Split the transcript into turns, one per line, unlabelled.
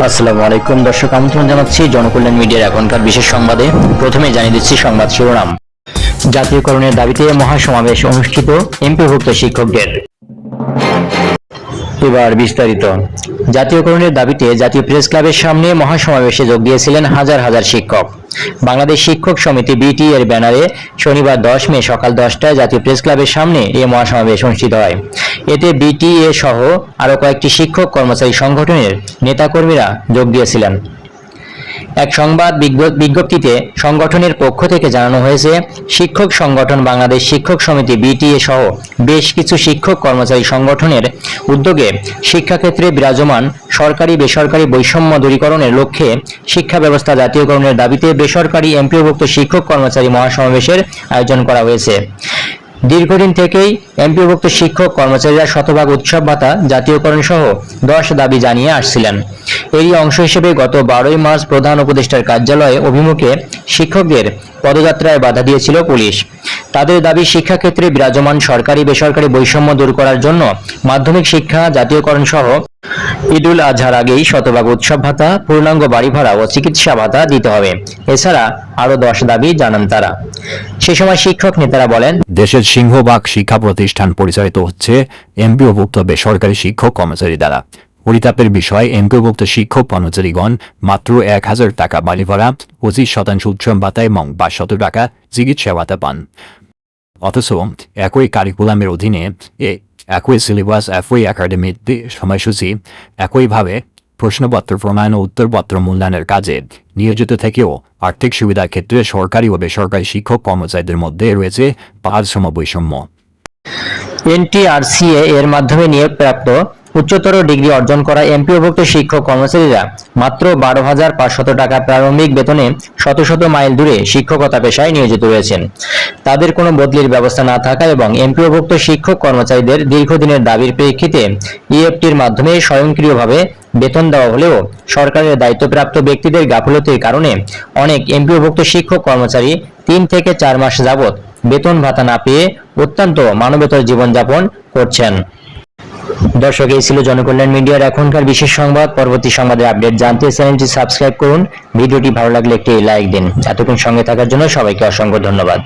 আসসালামু আলাইকুম দর্শক আমন্ত্রণ জানাচ্ছি জনকল্যাণ মিডিয়ার এখনকার বিশেষ সংবাদে। প্রথমে জানিয়ে দিচ্ছি সংবাদ শিরোনাম। জাতীয়করণের দাবিতে মহাসমাবেশ অনুষ্ঠিত এমপিভুক্ত শিক্ষকদের। এবার বিস্তারিত। জাতীয়করণের দাবিতে জাতীয় প্রেস ক্লাবের সামনে মহাসমাবেশে যোগ দিয়েছিলেন হাজার হাজার শিক্ষক। বাংলাদেশ শিক্ষক সমিতি বিটি এর ব্যানারে শনিবার দশ মে সকাল দশটায় জাতীয় প্রেস ক্লাবের সামনে এ মহাসমাবেশ অনুষ্ঠিত হয়। এতে বিটিএ সহ আরও কয়েকটি শিক্ষক কর্মচারী সংগঠনের নেতাকর্মীরা যোগ দিয়েছিলেন। এক সংবাদ বিজ্ঞ- বিজ্ঞপ্তিতে সংগঠনের পক্ষ থেকে জানানো হয়েছে, শিক্ষক সংগঠন বাংলাদেশ শিক্ষক সমিতি বিটিএ সহ বেশ কিছু শিক্ষক কর্মচারী সংগঠনের উদ্যোগে শিক্ষাক্ষেত্রে বিরাজমান সরকারি বেসরকারি বৈষম্য দূরীকরণের লক্ষ্যে শিক্ষা ব্যবস্থা জাতীয়করণের দাবিতে বেসরকারি এমপিওভুক্ত শিক্ষক কর্মচারী মহাসমাবেশের আয়োজন করা হয়েছে। দীর্ঘদিন থেকেই এমপিওভুক্ত শিক্ষক কর্মচারীরা শতভাগ উৎসব ভাতা জাতীয়করণ সহ দশ দাবি জানিয়ে আসছিলেন। এরই অংশ হিসেবে গত বারোই মার্চ প্রধান উপদেষ্টার কার্যালয়ে অভিমুখে শিক্ষকদের পদযাত্রায় বাধা দিয়েছিল পুলিশ। তাদের দাবি শিক্ষাক্ষেত্রে বিরাজমান সরকারি, বেসরকারি বৈষম্য দূর করার জন্য মাধ্যমিক শিক্ষা জাতীয়করণ সহ ঈদুল আজহার আগেই শতভাগ উৎসব ভাতা, পূর্ণাঙ্গ বাড়ি ভাড়া ও চিকিৎসা ভাতা দিতে হবে। এছাড়া আরও দশ দাবি জানান তারা। সে সময় শিক্ষক নেতারা বলেন,
দেশের সিংহভাগ শিক্ষা প্রতিষ্ঠান পরিচালিত হচ্ছে এমপিওভুক্ত বেসরকারি শিক্ষক কর্মচারী দ্বারা। পরিতাপের বিষয়, এমপিওভুক্ত শিক্ষক কর্মচারীগণ মাত্র এক হাজার টাকা বাড়ি ভাড়া পঁচিশ শতাংশ উৎসব ভাতা এবং বাইশশত টাকা চিকিৎসা ভাতা পান। অথচ একই কারিকুলামের অধীনে একই সিলেবাস একই একাডেমিক সময়সূচি, একইভাবে প্রশ্নপত্র প্রণয়ন ও উত্তরপত্র মূল্যায়নের কাজে নিয়োজিত থেকেও আর্থিক সুবিধার ক্ষেত্রে সরকারি ও বেসরকারি শিক্ষক কর্মচারীদের মধ্যে রয়েছে পাঁচসম বৈষম্য।
এনটিআরসিএ এর মাধ্যমে নিয়োগপ্রাপ্ত উচ্চতর ডিগ্রি অর্জন করা এমপিওভুক্ত শিক্ষক কর্মচারীরা মাত্র বারো হাজার পাঁচশত টাকা প্রারম্ভিক বেতনে শত শত মাইল দূরে শিক্ষকতা পেশায় নিয়োজিত রয়েছেন। তাদের কোনো বদলির ব্যবস্থা না থাকা এবং এমপিওভুক্ত শিক্ষক কর্মচারীদের দীর্ঘদিনের দাবির প্রেক্ষিতে ইএফটির মাধ্যমে স্বয়ংক্রিয়ভাবে বেতন দেওয়া হলেও সরকারের দায়িত্বপ্রাপ্ত ব্যক্তিদের গাফলতির কারণে অনেক এমপিওভুক্ত শিক্ষক কর্মচারী তিন থেকে চার মাস যাবৎ বেতন ভাতা না পেয়ে অত্যন্ত মানবেতর জীবনযাপন করছেন। দর্শক, এই ছিল জনকল্যাণ মিডিয়ার এখনকার বিশেষ সংবাদ। পরবর্তী সংবাদের আপডেট জানতে চ্যানেলটি সাবস্ক্রাইব করুন। ভিডিওটি ভালো লাগলে একটি লাইক দিন। এতক্ষণ সঙ্গে থাকার জন্য সবাইকে অসংখ্য ধন্যবাদ।